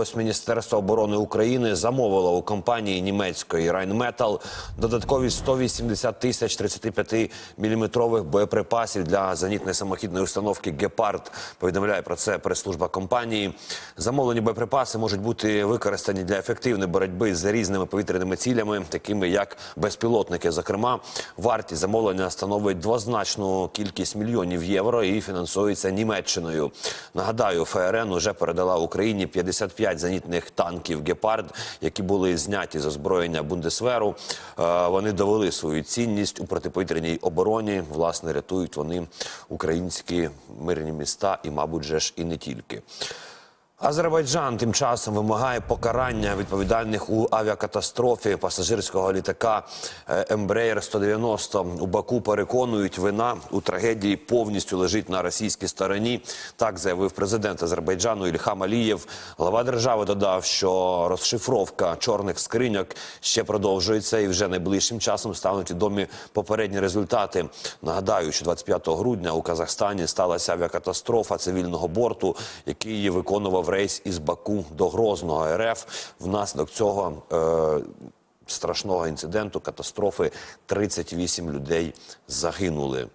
ось Міністерство оборони України замовило у компанії німецької Rheinmetall додаткові 180 тисяч 35 міліметрових боєприпасів для зенітної самохідної установки Гепард. Повідомляє про це прес-служба компанії. Замовлені боєприпаси можуть бути використані для ефективної боротьби з різними повітряними цілями, такими як безпілотники. Зокрема, вартість замовлення становить двозначну кількість мільйонів євро і фінансується Німеччиною. Нагадаю, ФРН уже передала Україні 55 зенітних танків Гепард, які були зняті з озброєння Бундесверу. Е, Вони довели свою цінність у протиповітряній обороні. Власне, рятують вони українські мирні міста і, мабуть, же ж і не тільки. Азербайджан тим часом вимагає покарання відповідальних у авіакатастрофі пасажирського літака е, Embraer 190 у Баку. Переконують, вина у трагедії повністю лежить на російській стороні. Так заявив президент Азербайджану Ільхам Алієв. Глава держави додав, що розшифровка чорних скриньок ще продовжується, і вже найближчим часом стануть відомі попередні результати. Нагадаю, що 25 грудня у Казахстані сталася авіакатастрофа цивільного борту, який виконував рейс із Баку до Грозного РФ. Внаслідок цього е, страшного інциденту, катастрофи, 38 людей загинули.